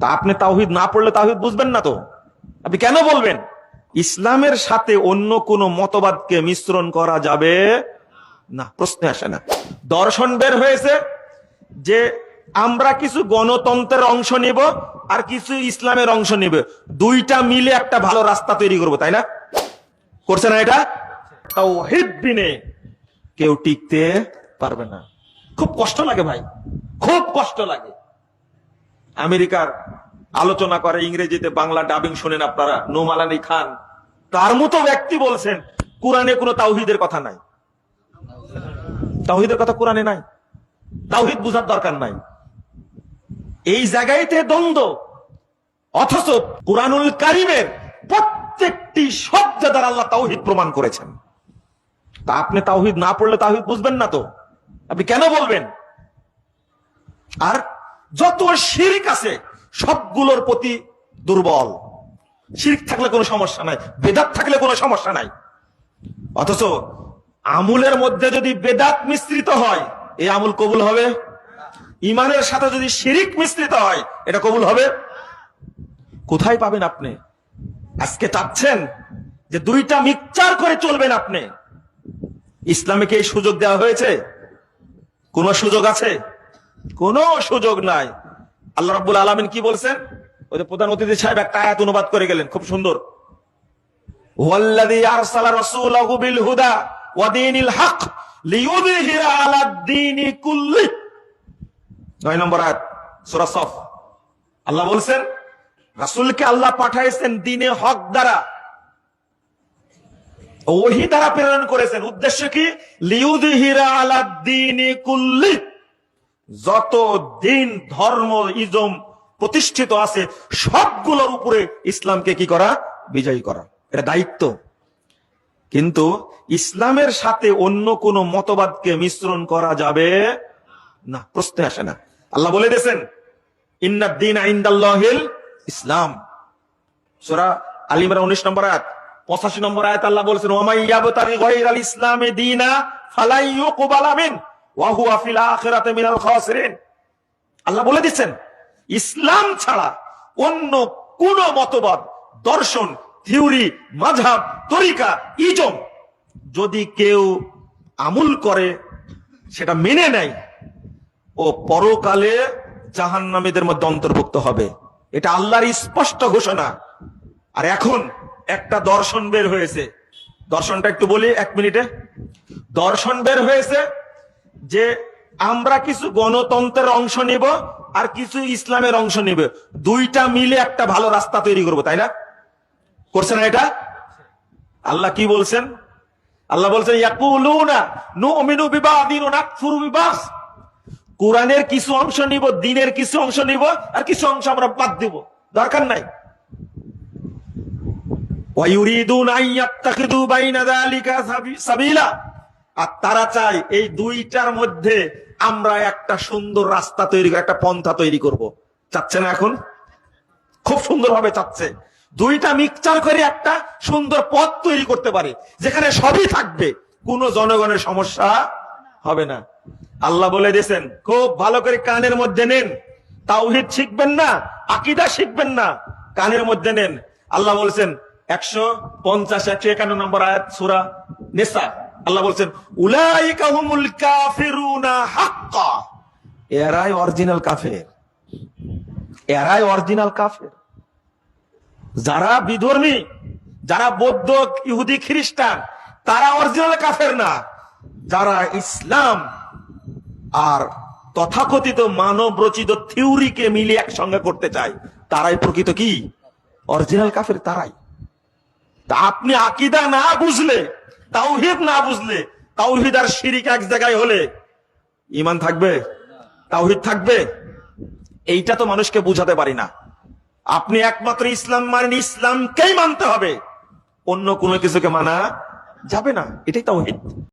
তা আপনি তাওহিদ না পড়লে তাওহিদ বুঝবেন না তো। আপনি কেন বলবেন? ইসলামের সাথে অন্য কোন মতবাদকে মিশ্রণ করা যাবে না, প্রশ্নে আসে না। দর্শন বের হয়েছে যে আমরা কিছু গণতন্ত্রের অংশ নিব আর কিছু ইসলামের অংশ নিব। দুইটা মিলে একটা ভালো রাস্তা তৈরি করব, তাই না? করছে না এটা? তাও বিনে কেউ টিকতে পারবে না। খুব কষ্ট লাগে ভাই, খুব কষ্ট লাগে। আমেরিকার আলোচনা করে, ইংরেজিতে বাংলা ডাবিং শোনেন আপনারা নোমাল আলী খান। তার মতো ব্যক্তি বলছেন, কোরআনে কোনো তাওহিদের কথা নাই। তাওহিদের কথা কোরআনে নাই। তাওহিদ বুঝার দরকার নাই। এই জায়গাইতে দ্বন্দ্ব। অথচ কোরআনুল কারিমের প্রত্যেকটি শব্দ দ্বারা আল্লাহ তাওহিদ প্রমাণ করেছেন। তা আপনি তাওহিদ না পড়লে তাওহিদ বুঝবেন না তো। আপনি কেন বলবেন? আর যত শিরিক আছে, সবগুলোর প্রতি দুর্বল। শিরিক থাকলে কোনো সমস্যা নাই, বেদাত থাকলে কোনো সমস্যা নাই। অথচ আমুলের মধ্যে যদি বেদাত মিশ্রিত হয়, এই আমুল কবুল হবে? ইমানের সাথে যদি শিরিক মিশ্রিত হয়, এটা কবুল হবে? কোথায় পাবেন আপনি? আজকে চাচ্ছেন যে দুইটা মিক্সচার করে চলবেন আপনি। ইসলামে কি এই সুযোগ দেওয়া হয়েছে? কোন সুযোগ আছে? কোন সুযোগ নাই। আল্লাহ রাব্বুল আলামিন কি বলছেন? ওই যে প্রধান অতিথি সাহেব একটা আয়াত অনুবাদ করে গেলেন, খুব সুন্দর। আল্লাহ বলছেন, রাসূলকে আল্লাহ পাঠাইছেন হক দ্বারা। প্রেরণ করেছেন। উদ্দেশ্য কি? লিউদিহিরা আলা দ্বীনি কুল্লি। যত দিন ধর্ম ইজম প্রতিষ্ঠিত আছে, সবগুলোর উপরে ইসলামকে কি করা? বিজয়ী করা। এটা দায়িত্ব। কিন্তু ইসলামের সাথে অন্য কোন মতবাদকে মিশ্রণ করা যাবে না। প্রশ্নে আসে না। আল্লাহ বলে দিয়েছেন ইন্নাদ্দিন আইন্দাল্লাহিল ইসলাম। সোরা আল ইমরান 19 নম্বর আয়াত। 85 নম্বর আয়াত আল্লাহ বলেছেন ওমাই ইয়াবতাগি গায়রাল ইসলামে দীনা ফালাই ইউকবালা আল্লাহ বলে দিচ্ছেন, ইসলাম ছাড়া অন্য কোন মতবাদ, দর্শন, থিওরি মাঝাব তরিকা, ইজম যদি কেউ আমুল করে, সেটা মেনে নেয়, ও পরকালে জাহান্নামীদের মধ্যে অন্তর্ভুক্ত হবে। এটা আল্লাহর স্পষ্ট ঘোষণা। আর এখন একটা দর্শন বের হয়েছে। দর্শনটা একটু বলি, এক মিনিটে। দর্শন বের হয়েছে যে আমরা কিছু গণতন্ত্রের অংশ নিব আর কিছু ইসলামের অংশ নিব। দুইটা মিলে একটা ভালো রাস্তা তৈরি করব, তাই না? করছে না এটা? আল্লাহ কি বলছেন? আল্লাহ বলছেন কোরআনের কিছু অংশ নিব, দিনের কিছু অংশ নিব, আর কিছু অংশ আমরা বাদ দিব। দরকার নাই। সাবিলা। আর তারা চায় এই দুইটার মধ্যে আমরা একটা সুন্দর রাস্তা তৈরি একটা পন্থা তৈরি করব। চাচ্ছে না এখন? খুব সুন্দরভাবে চাচ্ছে। দুইটা মিক্সচার করে একটা সুন্দর পথ তৈরি করতে পারে, যেখানে সবই থাকবে। কোন জনগণের সমস্যা হবে না। আল্লাহ বলে দিয়েছেন, খুব ভালো করে কানের মধ্যে নেন। তাওহিদ শিখবেন না, আকিদা শিখবেন না, কানের মধ্যে নেন। আল্লাহ বলেছেন, একশো পঞ্চাশ, একশো একান্ন নম্বর আয়াত, সুরা নেসা। আল্লাহ বলছেন এরাই অরিজিনাল কাফের। এরাই অরিজিনাল কাফের। যারা বিধর্মী, যারা বৌদ্ধ, ইহুদি, খ্রিস্টান, তারা অরিজিনাল কাফের না। যারা ইসলাম আর তথাকথিত মানব রচিত থিওরিকে মিলিয়ে একসঙ্গে করতে চায়, তারাই প্রকৃত কি? অরিজিনাল কাফের তারাই। তা আপনি আকিদা না বুঝলে তাওহিদ না বুঝলে তাওহিদ আর শিরিক এক জায়গায় হলে ইমান থাকবে? তাওহিদ থাকবে? এইটা তো মানুষকে বুঝাতে পারি না। আপনি একমাত্র ইসলাম মানেন, ইসলামকেই মানতে হবে। অন্য কোনো কিছুকে মানা যাবে না। এটাই তাওহিদ।